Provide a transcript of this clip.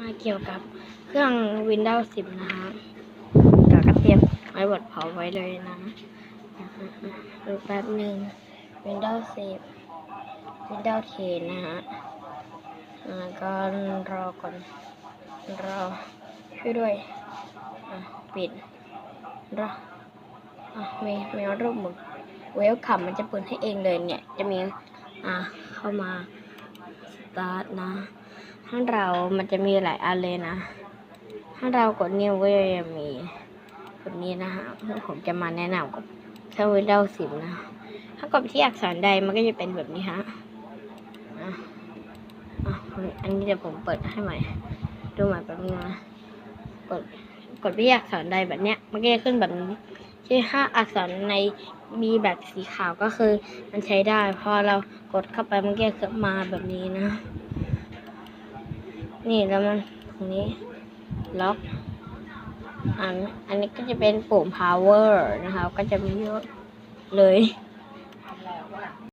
มาเกี่ยวกับเครื่อง Windows 10 นะคะก็กระเทียมไว้บดเผาไว้เลยนะดูแป๊บหนึ่ง Windows 10 Windows 10นะฮะแล้วก็รอก่อน รอช่วยด้วยอะปิด รออะมีมีรูปหมุนเวลคัมมันจะเปิดให้เองเลยเนี่ย จะมี อะเข้ามา ตาร์ทนะ ถ้าเรามันจะมีหลายอันเลยนะ ถ้าเรากดนิ้วก็จะมีกดนี้นะฮะเพื่อผมจะมาแนะนำกับเครื่อง Windows 10นะ ถ้ากดที่อักษรใดมันก็จะเป็นแบบนี้ฮะอะอะอันนี้เดี๋ยวผมเปิดให้ใหม่ ดูใหม่แป๊บนึงนะ กด กดที่อักษรใดแบบเนี้ย มันก็จะขึ้นแบบนี้ ที่ห้าอักษรในมีแบบสีขาวก็คือ มันใช้ได้ พอเรากดเข้าไปมันก็จะมาแบบนี้นะ นี่แล้วมันตรงนี้ล็อกอันอันนี้ก็จะเป็นปุ่ม power นะคะก็จะมีเยอะเลย